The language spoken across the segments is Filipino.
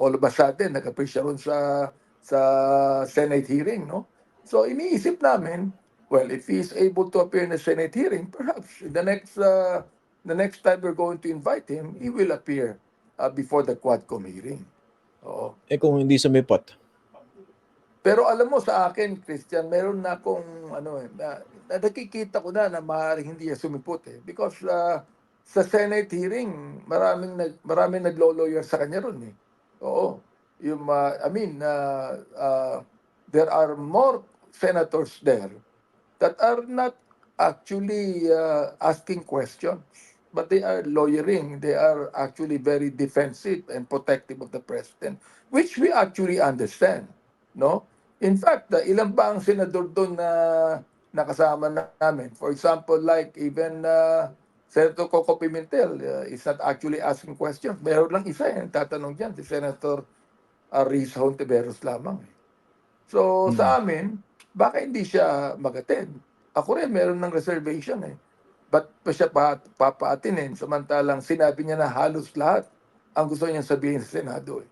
all of a sudden, nag-appear siya ron sa, sa Senate hearing, no? So, iniisip namin, well, if he is able to appear in the Senate hearing, perhaps the next, uh, the next time we're going to invite him, he will appear uh, before the Quadcom hearing. Oo. Eh kung hindi sumipot. Pero alam mo sa akin, Christian, meron na akong ano eh, na, na nakikita ko na na maaaring hindi niya sumipot eh. Because uh, sa Senate hearing, maraming nag maraming naglo-lawyer sa kanya ron eh. Oo. Yung uh, I mean, uh, uh, there are more senators there that are not actually uh, asking questions but they are lawyering. They are actually very defensive and protective of the president which we actually understand no? In fact the ilan pa ang senador doon na nakasama na namin? For example like even uh, Senator Coco Pimentel uh, is not actually asking questions meron lang isa yung tatanong diyan si Senator Aris Hontiveros lamang eh. so sa amin baka hindi siya mag-attend ako rin meron ng reservation eh ba't pa siya pa, papaatinin samantalang sinabi niya na halos lahat ang gusto niyang sabihin sa Senado eh.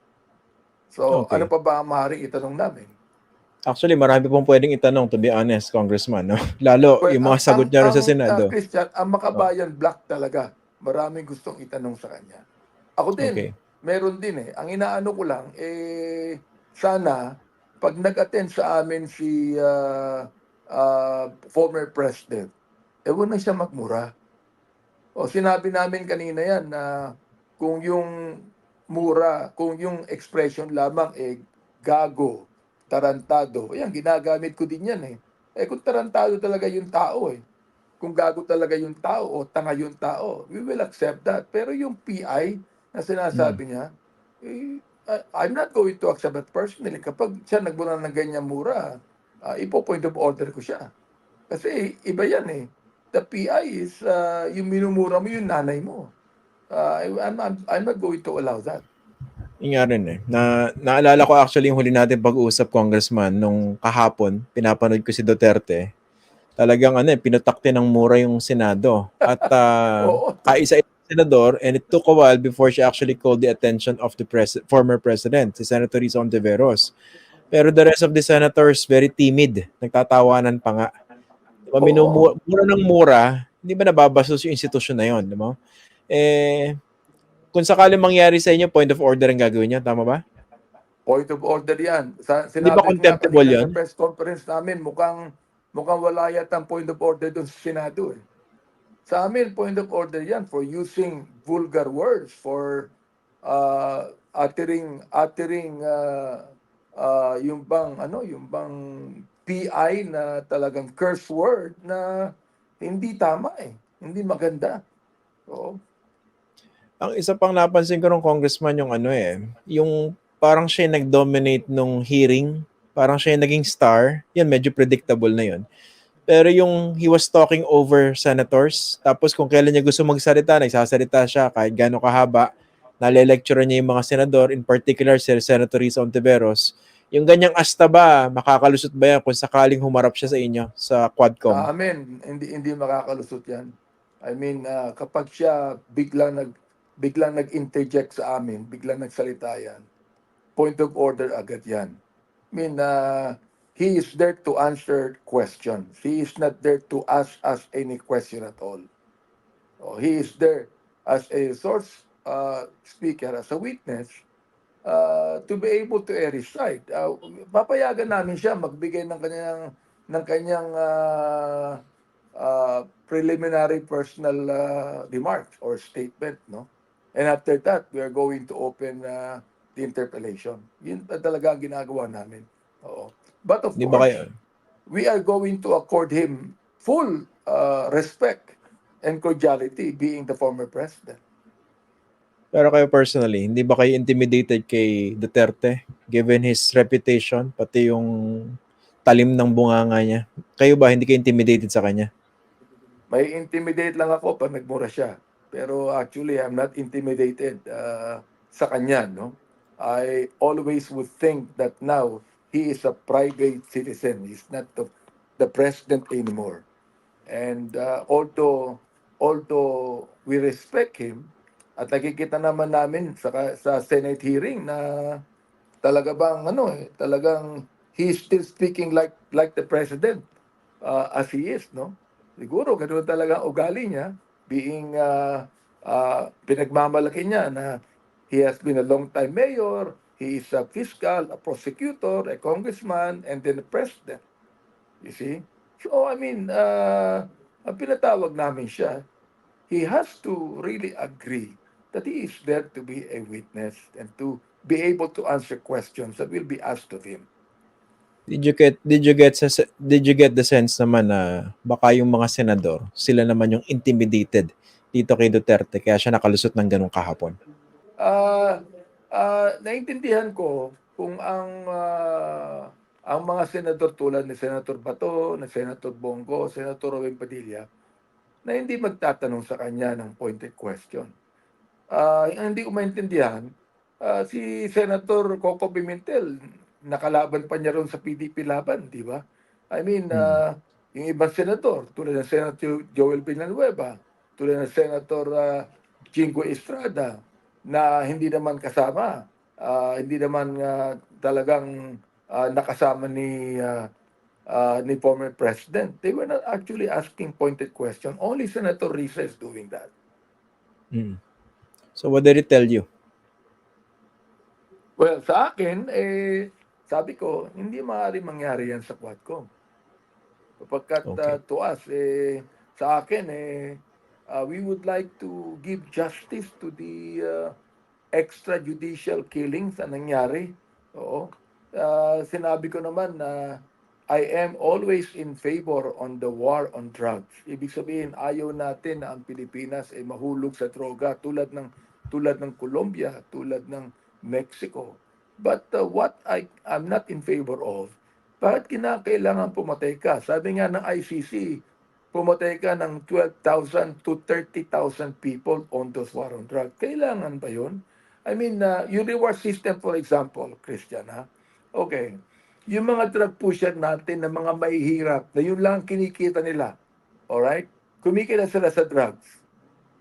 So, Okay. ano pa ba ang maaaring itanong namin? Actually, marami pong pwedeng itanong to be honest, Congressman. No? Lalo Well, yung mga ang- sagot ang- niya rin sa ang, Senado. uh, Christian, ang makabayan black talaga. Maraming gustong itanong sa kanya. Ako din, Okay. meron din eh. Ang inaano ko lang, eh, sana, pag nag-attend sa amin si uh, uh, former president, eh, huwag na siya magmura. O sinabi namin kanina yan na kung yung mura, kung yung expression lamang eh gago, tarantado, ayan, ginagamit ko din yan eh. Eh kung tarantado talaga yung tao eh, kung gago talaga yung tao o tanga yung tao, we will accept that. Pero yung PI na sinasabi niya, eh, I'm not going to accept that personally. Kapag siya nagbura ng ganyan mura, uh, ipo-point of order ko siya. Kasi iba yan eh. The PI is, uh, yung minumura mo yung nanay mo. Uh, I'm, I'm, I'm not going to allow that. Yung nga rin eh. Na, naalala ko actually yung huli natin pag-uusap, Congressman, nung kahapon, pinapanood ko si Duterte. Talagang ano eh, pinutakti ng mura yung Senado. At Oo. kaisa senador and it took a while before she actually called the attention of the pres- former president, si Senator Risa Ontiveros. Pero the rest of the senators, very timid. Nagtatawanan pa nga. Diba, minumura, mura ng mura, hindi ba nababastos yung institusyon na yun? Diba? Eh, kung sakaling mangyari sa inyo, point of order ang gagawin niya, tama ba? Point of order yan. Sa, ba sinabi ko nga contemptible yan? Sa press conference namin, mukhang, mukhang wala yata ang point of order doon sa Senado. Eh. Sa amin, point of order yan for using vulgar words, for uh, uttering, uttering uh, uh, yung bang, ano, yung bang PI na talagang curse word na hindi tama eh. Hindi maganda. Oo. Ang isa pang napansin ko ng congressman yung ano eh, yung parang siya nag-dominate nung hearing, parang siya naging star, yan medyo predictable na yun. Pero yung he was talking over senators, tapos kung kailan niya gusto magsalita, nagsasalita siya kahit gaano kahaba, nale-lecture niya yung mga senador, in particular si Senator Risa Ontiveros, yung ganyang asta ba, makakalusot ba yan kung sakaling humarap siya sa inyo sa Quadcom? Sa amin, hindi hindi makakalusot 'yan. I mean, ah, kapag siya biglang nag biglang nag-interject sa amin, biglang nagsalita 'yan. Point of order agad 'yan. I mean, ah, he is there to answer questions. He is not there to ask us any question at all. Oh, he is there as a source uh, speaker, as a witness, uh, to be able to air his. Uh, papayagan namin siya magbigay ng kanyang ng kanyang uh, uh, preliminary personal uh, remarks or statement, no? And after that, we are going to open uh, the interpellation. Yun pa talaga ang ginagawa namin. Oo. But of Di course, kayo? we are going to accord him full uh, respect and cordiality being the former president. Pero kayo personally, hindi ba kayo intimidated kay Duterte given his reputation, pati yung talim ng bunganga niya? Kayo ba hindi kayo intimidated sa kanya? May intimidate lang ako pag nagmura siya. Pero actually, I'm not intimidated uh, sa kanya, no? I always would think that now he is a private citizen. He's not the, the president anymore. And uh, although although we respect him, At nakikita naman namin sa, sa Senate hearing na talaga bang ano eh, talagang he is still speaking like like the president uh, as he is, no? Siguro ganun talaga ugali niya being uh, uh, pinagmamalaki niya na he has been a long time mayor, he is a fiscal, a prosecutor, a congressman, and then a president. You see? So, I mean, uh, ang pinatawag namin siya, he has to really agree that he is there to be a witness and to be able to answer questions that will be asked of him. Did you get did you get did you get the sense naman na baka yung mga senador, sila naman yung intimidated dito kay Duterte kaya siya nakalusot ng ganung kahapon? Ah, ah, naintindihan ko kung ang ah, ang mga senador tulad ni Senator Bato, ni Senator Bongo, Senator Robin Padilla na hindi magtatanong sa kanya ng pointed question. Ang hindi ko maintindihan, ah, si Senator Coco Pimentel, nakalaban pa niya ron sa PDP laban, di ba? I mean, ah, yung ibang senador, tulad ng Senator Joel Villanueva, tulad ng Senator ah, Jingo Estrada, na hindi naman kasama, ah, hindi naman ah, talagang ah, nakasama ni ah, ah, ni former president. They were not actually asking pointed question. Only Senator Risa is doing that. Mm. So what did he tell you? Well, sa akin, eh, sabi ko, hindi maaari mangyari yan sa Quadcom. Kapagkat Okay. uh, to us, eh, sa akin, eh, uh, we would like to give justice to the uh, extrajudicial killings na nangyari. Oo. Uh, sinabi ko naman na I am always in favor on the war on drugs. Ibig sabihin, ayaw natin na ang Pilipinas ay mahulog sa droga tulad ng tulad ng Colombia, tulad ng Mexico. But uh, what I I'm not in favor of, bakit kinakailangan pumatay ka? Sabi nga ng ICC, pumatay ka ng 12,000 to 30,000 people on those war on drugs. Kailangan ba yun? I mean, uh, yung reward system, for example, Christian, ha? Okay. Yung mga drug pusher natin na mga mahihirap, na yun lang ang kinikita nila. Alright? Kumikita sila sa drugs.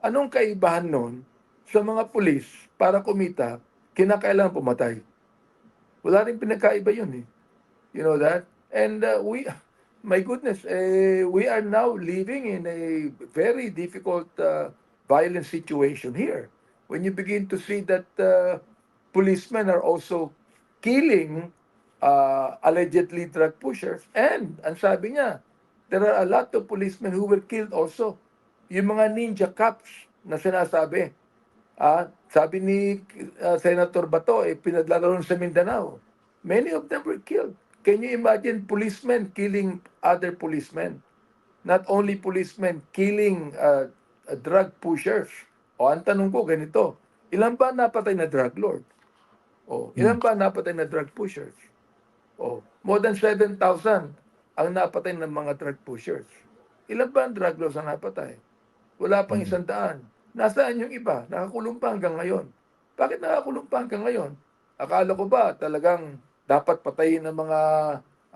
Anong kaibahan nun sa mga pulis para kumita, kinakailangan pumatay? Wala rin pinagkaiba yun eh. You know that? And uh, we, my goodness, eh, we are now living in a very difficult uh, violent situation here. When you begin to see that uh, policemen are also killing uh, allegedly drug pushers. And, ang sabi niya, there are a lot of policemen who were killed also. Yung mga ninja cops na sinasabi. Ah, sabi ni uh, Senator Bato, eh, pinadlaro sa Mindanao. Many of them were killed. Can you imagine policemen killing other policemen? Not only policemen killing uh, drug pushers. O, ang tanong ko ganito, ilan ba napatay na drug lord? O, ilan ba napatay na drug pushers? O, more than 7,000 ang napatay ng mga drug pushers. Ilan ba ang drug lords ang napatay? Wala pang isang daan. Nasaan yung iba? Nakakulong pa hanggang ngayon. Bakit nakakulong pa hanggang ngayon? Akala ko ba talagang dapat patayin ng mga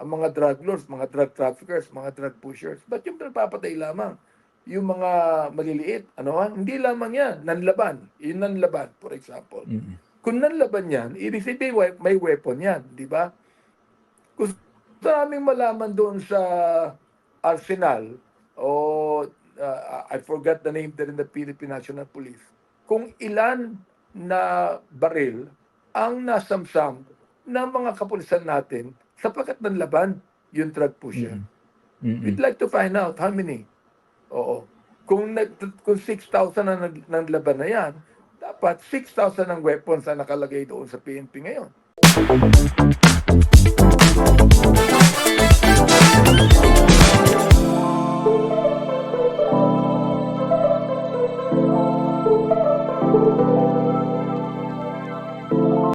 ang mga drug lords, mga drug traffickers, mga drug pushers. Ba't yung nagpapatay lamang? Yung mga maliliit, ano ha? Hindi lamang yan, nanlaban. Yung nanlaban, for example. Mm. Kung nanlaban yan, ibig sabihin may weapon yan, di ba? Gusto namin malaman doon sa arsenal o uh, I forgot the name there in the Philippine National Police kung ilan na baril ang nasamsam ng mga kapulisan natin sapagkat nanlaban yung drug pusher. Mm. We'd like to find out how many. Oo. Kung, nag, kung 6,000 na nanlaban na yan, dapat 6,000 ang weapons na nakalagay doon sa PNP ngayon.